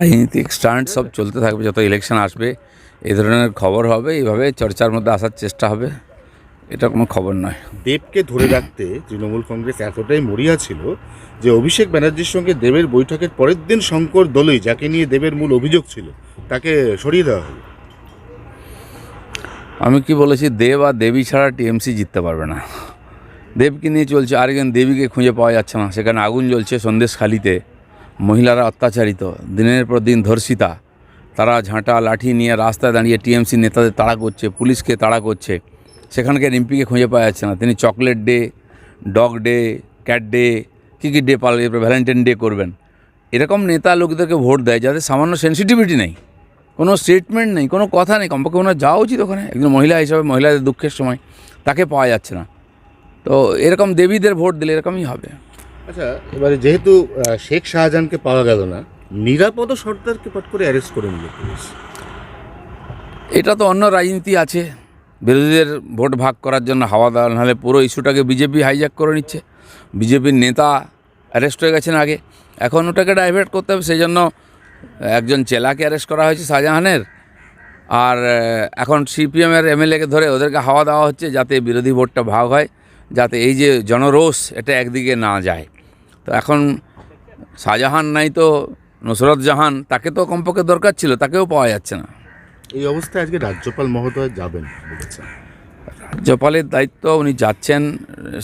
রাজনীতিক স্টান্ট সব চলতে থাকবে যত ইলেকশন আসবে এই ধরনের খবর হবে এইভাবে চর্চার মধ্যে আসার চেষ্টা হবে এটা কোনো খবর নয়। দেবকে ধরে রাখতে তৃণমূল কংগ্রেস এতটাই মরিয়া ছিল যে অভিষেক ব্যানার্জির সঙ্গে দেবের বৈঠকের পরের দিন শঙ্কর দলই যাকে নিয়ে দেবের মূল অভিযোগ ছিল তাকে সরিয়ে দেওয়া হলো। আমি কি বলেছি দেব আর দেবী ছাড়া টিএমসি জিততে পারবে না। দেবকে নিয়ে চলছে আর একজন দেবীকে খুঁজে পাওয়া যাচ্ছে না সেখানে আগুন জ্বলছে সন্দেশখালিতে মহিলারা অত্যাচারিত। দিনের পর দিন ধর্ষিতা। তারা ঝাঁটা, লাঠি নিয়ে রাস্তায় দাঁড়িয়ে টিএমসি নেতাদের তাড়া করছে, পুলিশকে তাড়া করছে। সেখানকার এমপিকে খুঁজে পাওয়া যাচ্ছে না। তিনি chocolate day, dog day, cat day, কী কী ডে পালন ভ্যালেন্টাইন ডে করবেন। এরকম নেতা লোকদেরকে ভোট দেয় যাদের সামান্য সেন্সিটিভিটি নেই। কোনো স্টেটমেন্ট নেই, কোনো কথা নেই। কমপক্ষে ওনার যাওয়া উচিত ওখানে। একজন মহিলা হিসাবে, মহিলাদের দুঃখের সময় তাকে পাওয়া যাচ্ছে না। তো এরকম দেবীদের ভোট দিলে এরকমই হবে। আচ্ছা এবারে যেহেতু শেখ শাহজাহানকে পাওয়া গেল না, নিরাপদ সর্দারকে পট করে অ্যারেস্ট করে নিল পুলিশ। এটা তো অন্য রাজনীতি আছে। বিরোধীদের ভোট ভাগ করার জন্য হাওয়া দেওয়া, নাহলে পুরো ইস্যুটাকে বিজেপি হাইজ্যাক করে নিচ্ছে। বিজেপির নেতা অ্যারেস্ট হয়ে গেছেন আগে। এখন ওটাকে ডাইভার্ট করতে হবে সেই জন্য একজন চেলাকে অ্যারেস্ট করা হয়েছে শাহজাহানের। আর এখন সিপিএমের এমএলএকে ধরে ওদেরকে হাওয়া দেওয়া হচ্ছে, যাতে বিরোধী ভোটটা ভাগ হয়, যাতে এই যে জনরোষ, এটা একদিকে না যায়। তো এখন শাহজাহান নাই তো নুসরত জাহান তাকে তো কমপক্ষে দরকার ছিল তাকেও পাওয়া যাচ্ছে না। এই অবস্থায় আজকে রাজ্যপাল মহোদয় যাবেন রাজ্যপালের দায়িত্ব উনি যাচ্ছেন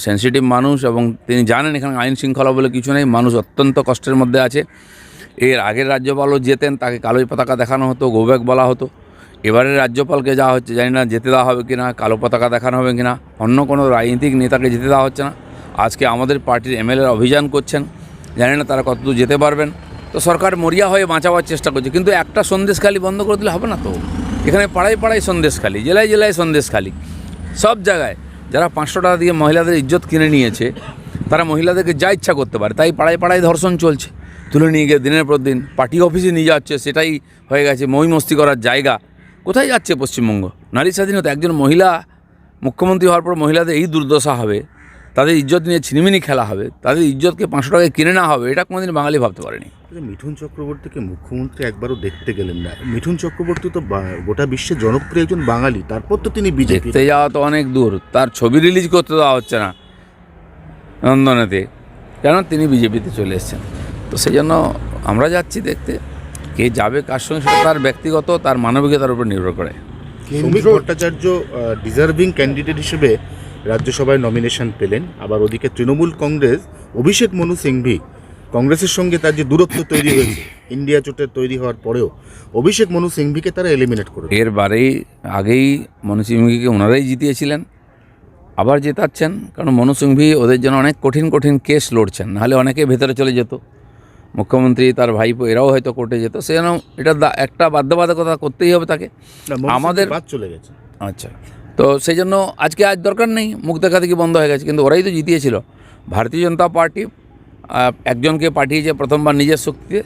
সেন্সিটিভ মানুষ এবং তিনি জানেন এখানে আইন শৃঙ্খলা বলে কিছু নেই মানুষ অত্যন্ত কষ্টের মধ্যে আছে। এর আগের রাজ্যপালও যেতেন তাকে কালো পতাকা দেখানো হতো গোব্যাক বলা হতো। এবারের রাজ্যপালকে যাওয়া হচ্ছে জানি না যেতে দেওয়া হবে কি না কালো পতাকা দেখানো হবে কি না অন্য কোনো রাজনীতিক নেতাকে যেতে দেওয়া হচ্ছে না। আজকে আমাদের পার্টির এমএলএর অভিযান করছেন। জানি না তারা কতদূর যেতে পারবেন। তো সরকার মরিয়া হয়ে বাঁচাবার চেষ্টা করছে। কিন্তু একটা সন্দেশখালি বন্ধ করে দিলে হবে না তো? এখানে পাড়ায় পাড়ায় সন্দেশখালি, জেলায় জেলায় সন্দেশখালি। সব জায়গায় যারা পাঁচশো টাকা দিয়ে মহিলাদের ইজ্জত কিনে নিয়েছে, তারা মহিলাদেরকে যা ইচ্ছা করতে পারে। তাই পাড়ায় পাড়ায় ধর্ষণ চলছে। তুলে নিয়ে গিয়ে দিনের পর দিন পার্টি অফিসে নিয়ে যাচ্ছে, সেটাই হয়ে গেছে মহিমস্তি করার জায়গা। কোথায় যাচ্ছে পশ্চিমবঙ্গ? নারী স্বাধীনতা, একজন মহিলা মুখ্যমন্ত্রী হওয়ার পর মহিলাদের এই দুর্দশা হবে। তাদের ইজ্জত নিয়ে ছিনিমিনি খেলা হবে তাদের ইজ্জতকে পাঁচশো টাকায় কিনে না হবে এটা কোনোদিন বাঙালি ভাবতে পারেনি। মিঠুন চক্রবর্তীকে মুখ্যমন্ত্রী একবারও দেখতে গেলেন না। মিঠুন চক্রবর্তী তো গোটা বিশ্বে জনপ্রিয় একজন বাঙালি তারপর তো তিনি বিজেপি দেখতে যাওয়া তো অনেক দূর তার ছবি রিলিজ করতে দেওয়া হচ্ছে না নন্দনেতে কেন তিনি বিজেপিতে চলে এসেছেন? তো সেই জন্য আমরা যাচ্ছি দেখতে কে যাবে কার সঙ্গে সেটা তার ব্যক্তিগত তার মানবিকতার উপর নির্ভর করে। ভট্টাচার্য ডিজার্ভিং ক্যান্ডিডেট হিসেবে রাজ্যসভায় নমিনেশন পেলেন। আবার ওদিকে তৃণমূল কংগ্রেস অভিষেক মনু সিংভি কংগ্রেসের সঙ্গে তার যে দূরত্ব তৈরি হয়েছে ইন্ডিয়া জোটের তৈরি হওয়ার পরেও অভিষেক মনু সিংভিকে তারা এলিমিনেট করে এর বারেই আগেই মনু সিংভিকে ওনারাই জিতিয়েছিলেন আবার জেতাচ্ছেন কারণ মনু সিংভি ওদের জন্য অনেক কঠিন কঠিন কেস লড়ছেন নাহলে অনেকে ভেতরে চলে যেত। মুখ্যমন্ত্রী তার ভাইপো এরাও হয়তো কোর্টে যেত সে যেন এটা একটা বাধ্যবাধকতা করতেই হবে তাকে। আমাদের- আমাদের চলে গেছে। আচ্ছা। তো সেই জন্য আজকে আজ দরকার নেই, মুখ দেখা দেখি বন্ধ হয়ে গেছে, কিন্তু ওরাই তো জিতিয়েছিল। ভারতীয় জনতা পার্টি একজনকে পাঠিয়েছে প্রথমবার নিজের শক্তিতে,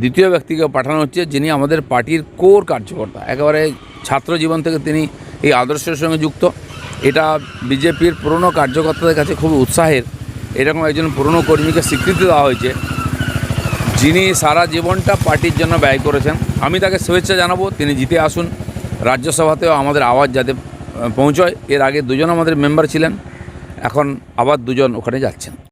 দ্বিতীয় ব্যক্তিকে পাঠানো হচ্ছে যিনি আমাদের পার্টির কোর কার্যকর্তা। একেবারে ছাত্র জীবন থেকে তিনি এই আদর্শের সঙ্গে যুক্ত। এটা বিজেপির পুরনো কার্যকর্তাদের কাছে খুব উৎসাহের। এরকম একজন পুরনো কর্মীকে স্বীকৃতি দেওয়া হয়েছে, যিনি সারা জীবনটা পার্টির জন্য ব্যয় করেছেন। আমি তাকে শুভেচ্ছা জানাব, তিনি জিতে আসুন। রাজ্যসভাতেও আমাদের আওয়াজ যাতে পৌঁছয়। এর আগে দুজন আমাদের মেম্বার ছিলেন। এখন আবার দুজন ওখানে যাচ্ছেন।